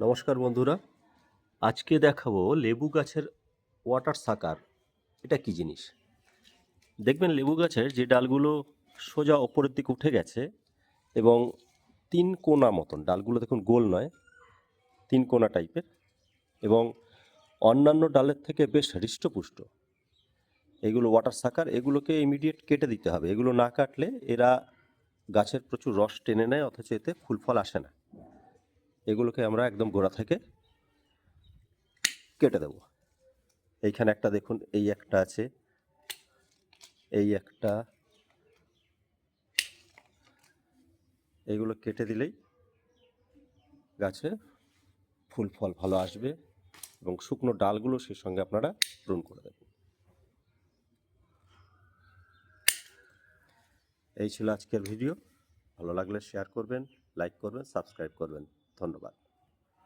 নমস্কার বন্ধুরা। আজকে দেখাবো লেবু গাছের ওয়াটার সাকার এটা কি জিনিস? দেখবেন লেবু গাছের যে ডালগুলো সোজা ওপরের দিকে উঠে গেছে এবং তিন কোনা মতন, ডালগুলো দেখুন গোল নয়, তিন কোনা টাইপের এবং অন্যান্য ডালের থেকে বেশ হৃষ্টপুষ্ট। এগুলো ওয়াটার সাকার এগুলোকে ইমিডিয়েট কেটে দিতে হবে। এগুলো না কাটলে এরা গাছের প্রচুর রস টেনে নেয়, অথচ এতে ফুল ফল আসে না। এগুলোকে আমরা একদম গোড়া থেকে কেটে দেব। এইখানে একটা দেখুন, এই একটা আছে, এই একটা এইগুলো কেটে দিলেই গাছে ফুল ফল ভালো আসবে এবং শুকনো ডালগুলো সেই সঙ্গে আপনারা পূরণ করে দেবেন। এই ছিল আজকের ভিডিও। ভালো লাগলে শেয়ার করবেন লাইক করবেন সাবস্ক্রাইব করবেন। ধন্যবাদ।